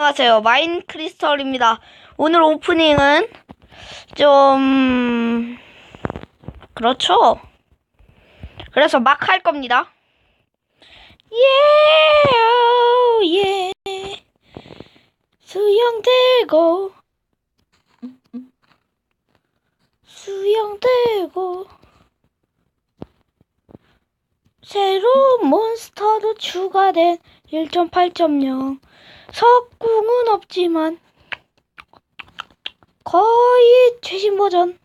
안녕하세요. 마인 크리스털입니다. 오늘 오프닝은 좀 그렇죠. 그래서 막 할 겁니다. 예, 예. 수영 들고 수영 들고 새로운 몬스터도 추가된 1.8.0 석궁은 없지만 거의 최신 버전.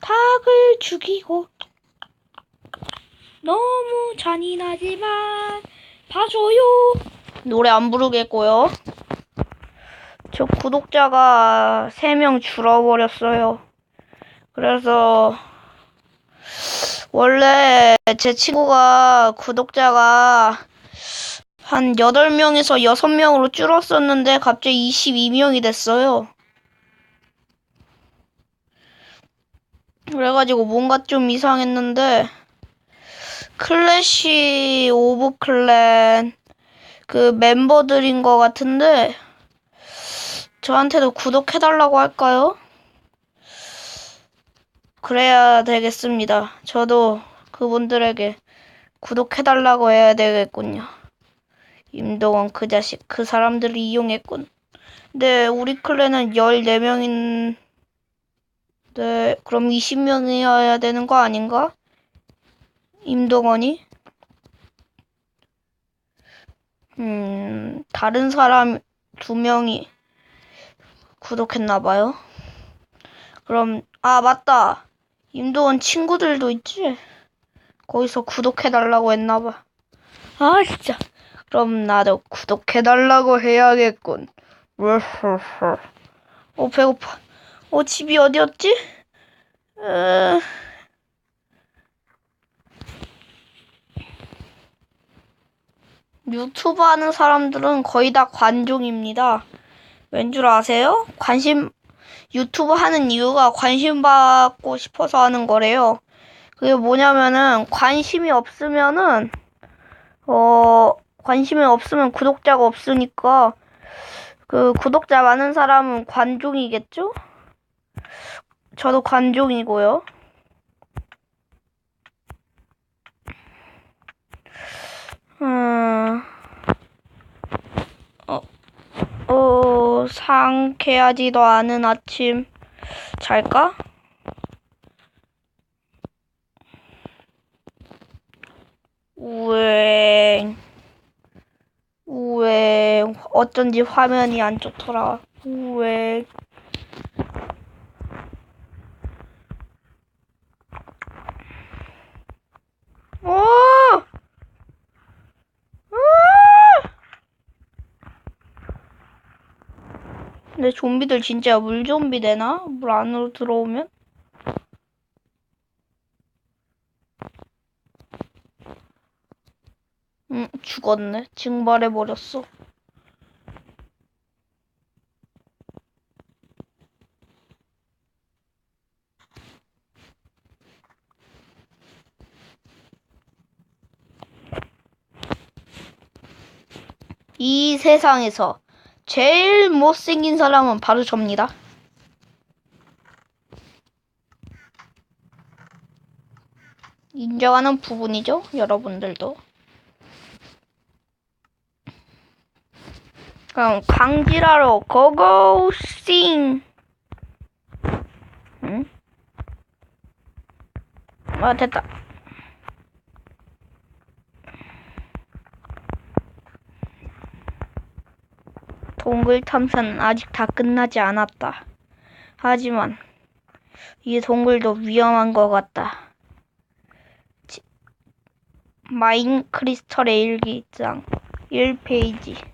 닭을 죽이고 너무 잔인하지만 봐줘요. 노래 안 부르겠고요. 저 구독자가 3명 줄어버렸어요. 그래서 원래 제 친구가 구독자가 한 8명에서 6명으로 줄었었는데 갑자기 22명이 됐어요. 그래가지고 뭔가 좀 이상했는데 클래시 오브 클랜 그 멤버들인 것 같은데 저한테도 구독해달라고 할까요? 그래야 되겠습니다. 저도 그분들에게 구독해달라고 해야 되겠군요. 임동원 그 자식 그 사람들을 이용했군. 근데 우리 클랜은 14명인데 그럼 20명이어야 되는 거 아닌가? 임동원이? 음, 다른 사람 두 명이 구독했나 봐요. 그럼 아, 맞다. 임동원 친구들도 있지? 거기서 구독해달라고 했나봐. 아, 진짜. 그럼 나도 구독해달라고 해야겠군. 어, 배고파. 어, 집이 어디였지? 에... 유튜브 하는 사람들은 거의 다 관종입니다. 왠 줄 아세요? 관심, 유튜브 하는 이유가 관심 받고 싶어서 하는 거래요. 그게 뭐냐면은, 관심이 없으면은, 어, 관심이 없으면 구독자가 없으니까 그 구독자 많은 사람은 관종이겠죠? 저도 관종이고요. 음, 어, 어, 상쾌하지도 않은 아침. 잘까? 우엥. 우에 어쩐지 화면이 안 좋더라. 우에 오! 으아! 근데 좀비들 진짜 물 좀비 되나? 물 안으로 들어오면? 응, 죽었네. 증발해버렸어. 이 세상에서 제일 못생긴 사람은 바로 접니다. 인정하는 부분이죠, 여러분들도. 그럼 강지라로 고고싱 응? 아 됐다 동굴 탐사는 아직 다 끝나지 않았다 하지만 이 동굴도 위험한 것 같다 마인 크리스털의 일기장 1페이지 음.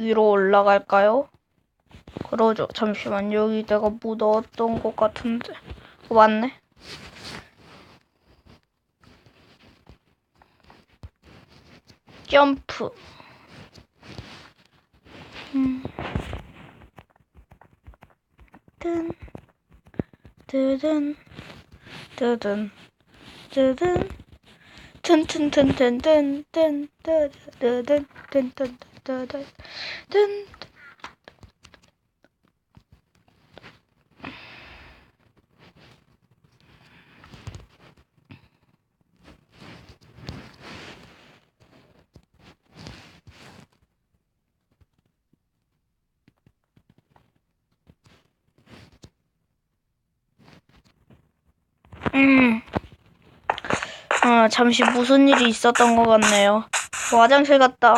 위로 올라갈까요? 그러죠. 잠시만 여기 내가 뭐 넣었던 것 같은데. 어, 맞네. 점프. 음. 뜬. 뜨든. 뜨든. 뜨든. 튼튼튼튼튼튼튼뜨든 음. 아, 잠시 무슨 일이 있었던 것 같네요. 화장실 갔다.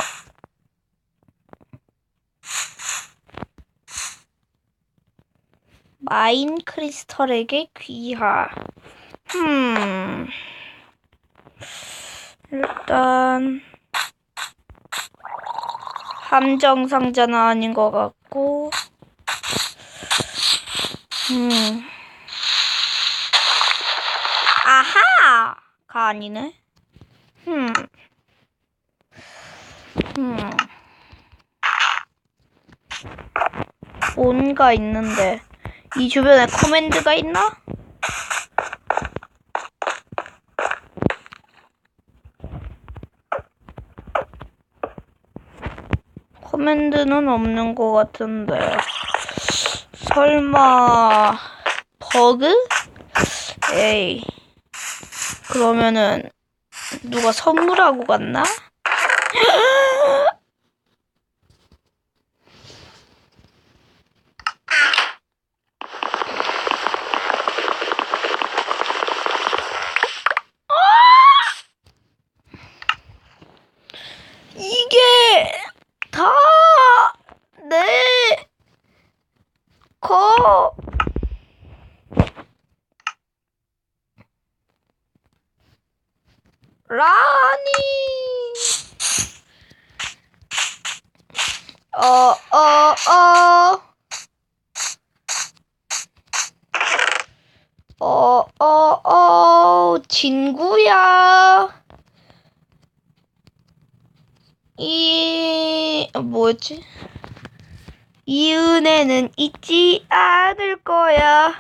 마인 크리스털에게 귀하. 음. 일단 함정 상자는 아닌 것 같고. 음. 아하 가 아니네. 음. 음. 뭔가 있는데 이 주변에 커맨드가 있나? 커맨드는 없는 것 같은데 설마 버그? 에이 그러면은 누가 선물하고 갔나? 이게 다 내 거. 라니. 어, 어, 어. 어, 어, 어, 친구야. 이, 어, 뭐였지? 이 은혜는 잊지 않을 거야.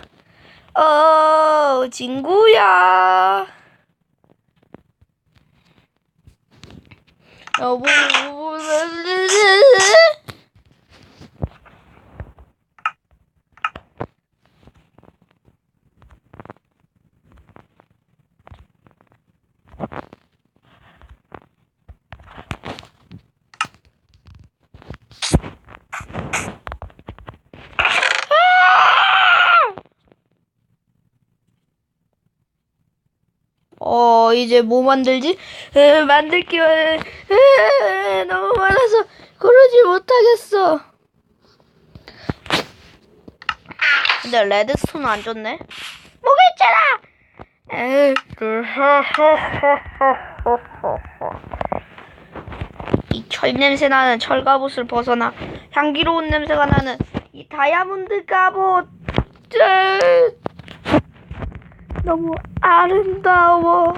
어, 친구야. 여보, 어, 이제 뭐 만들지? 에, 만들게요. 에, 에, 너무 많아서 그러지 못하겠어. 근데 레드스톤은 안 줬네. 뭐가 있잖아. 이철 냄새 나는 철 갑옷을 벗어나 향기로운 냄새가 나는 이 다이아몬드 갑옷. 짠. 너무 아름다워.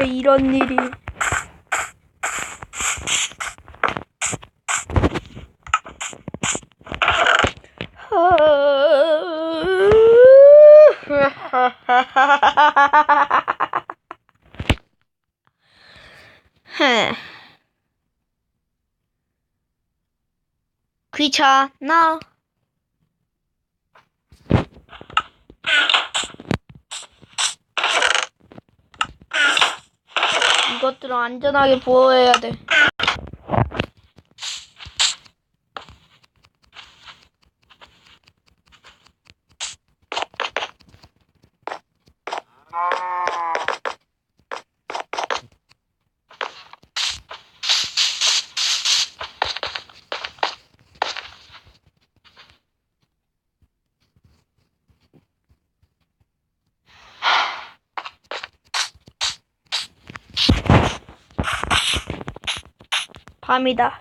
왜 이런 일이. 귀찮아. 이것들은 안전하게 보호해야 돼. 밤이다.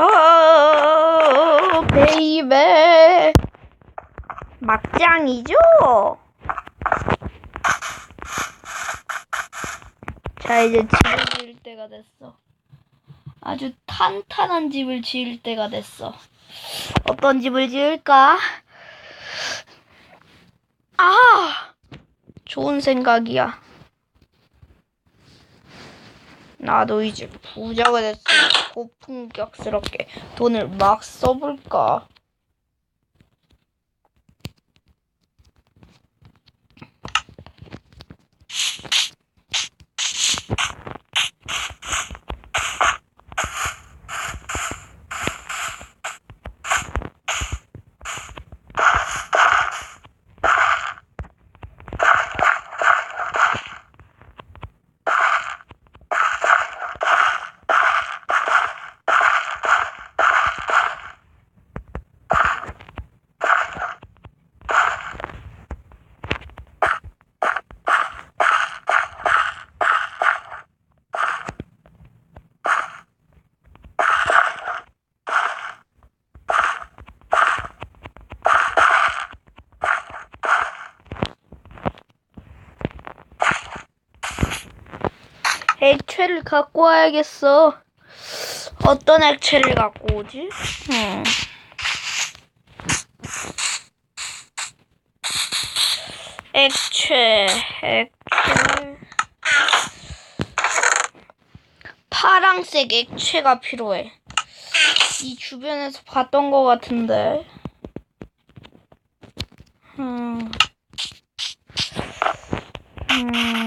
어, 베이베. 막장이죠? 자, 이제 집을 지을 때가 됐어. 아주 탄탄한 집을 지을 때가 됐어. 어떤 집을 지을까? 아! 좋은 생각이야. 나도 이제 부자가 됐으니 고풍격스럽게 돈을 막 써볼까. 액체를 갖고 와야겠어. 어떤 액체를 갖고 오지? 음. 액체, 액체. 파랑색 액체가 필요해. 이 주변에서 봤던 것 같은데. 음. 음.